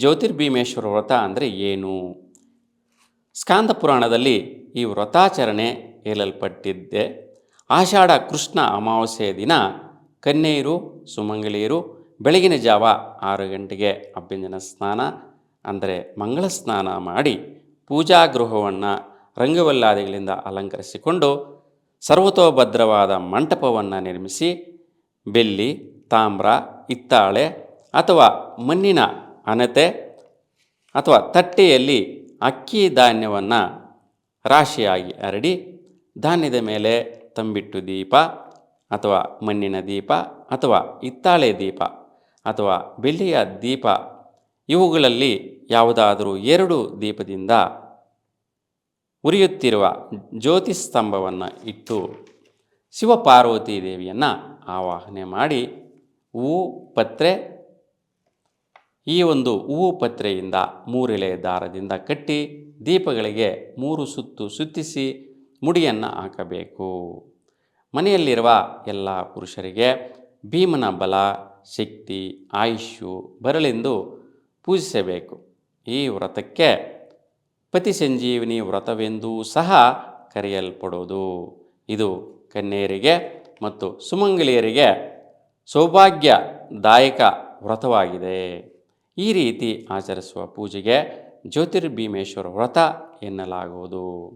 ಜ್ಯೋತಿರ್ಭೀಮೇಶ್ವರ ವ್ರತ ಅಂದರೆ ಏನು? ಸ್ಕಾಂದ ಪುರಾಣದಲ್ಲಿ ಈ ವ್ರತಾಚರಣೆ ಹೇಳಲ್ಪಟ್ಟಿದ್ದೆ. ಆಷಾಢ ಕೃಷ್ಣ ಅಮಾವಾಸ್ಯೆಯ ದಿನ ಕನ್ಯೆಯರು, ಸುಮಂಗಲಿಯರು ಬೆಳಗಿನ ಜಾವ ಆರು ಗಂಟೆಗೆ ಅಭ್ಯಂಜನ ಸ್ನಾನ ಅಂದರೆ ಮಂಗಳ ಸ್ನಾನ ಮಾಡಿ ಪೂಜಾ ಗೃಹವನ್ನು ರಂಗವಲ್ಲಾದಿಗಳಿಂದ ಅಲಂಕರಿಸಿಕೊಂಡು ಸರ್ವತೋಭದ್ರವಾದ ಮಂಟಪವನ್ನು ನಿರ್ಮಿಸಿ ಬೆಳ್ಳಿ ತಾಮ್ರ, ಹಿತ್ತಾಳೆ ಅಥವಾ ಮಣ್ಣಿನ ಹಣತೆ ಅಥವಾ ತಟ್ಟೆಯಲ್ಲಿ ಅಕ್ಕಿ ಧಾನ್ಯವನ್ನು ರಾಶಿಯಾಗಿ ಹರಡಿ ಧಾನ್ಯದ ಮೇಲೆ ತಂಬಿಟ್ಟು ದೀಪ ಅಥವಾ ಮಣ್ಣಿನ ದೀಪ ಅಥವಾ ಹಿತ್ತಾಳೆ ದೀಪ ಅಥವಾ ಬೆಳ್ಳಿಯ ದೀಪ, ಇವುಗಳಲ್ಲಿ ಯಾವುದಾದರೂ ಎರಡು ದೀಪದಿಂದ ಉರಿಯುತ್ತಿರುವ ಜ್ಯೋತಿ ಸ್ತಂಭವನ್ನು ಇಟ್ಟು ಶಿವಪಾರ್ವತಿ ದೇವಿಯನ್ನು ಆವಾಹನೆ ಮಾಡಿ ಹೂ ಪತ್ರೆ ಈ ಒಂದು ಹೂವು ಪತ್ರೆಯಿಂದ ಮೂರೆಲೆ ದಾರದಿಂದ ಕಟ್ಟಿ ದೀಪಗಳಿಗೆ ಮೂರು ಸುತ್ತು ಸುತ್ತಿಸಿ ಮುಡಿಯನ್ನು ಹಾಕಬೇಕು. ಮನೆಯಲ್ಲಿರುವ ಎಲ್ಲ ಪುರುಷರಿಗೆ ಭೀಮನ ಬಲ, ಶಕ್ತಿ, ಆಯುಷ್ಯು ಬರಲೆಂದು ಪೂಜಿಸಬೇಕು. ಈ ವ್ರತಕ್ಕೆ ಪತಿ ಸಂಜೀವಿನಿ ವ್ರತವೆಂದೂ ಸಹ ಕರೆಯಲ್ಪಡೋದು ಇದು ಕನ್ಯೆಯರಿಗೆ ಮತ್ತು ಸುಮಂಗಲಿಯರಿಗೆ ಸೌಭಾಗ್ಯದಾಯಕ ವ್ರತವಾಗಿದೆ. ಈ ರೀತಿ ಆಚರಿಸುವ ಪೂಜೆಗೆ ಜ್ಯೋತಿರ್ಭೀಮೇಶ್ವರ ವ್ರತ ಎನ್ನಲಾಗುವುದು.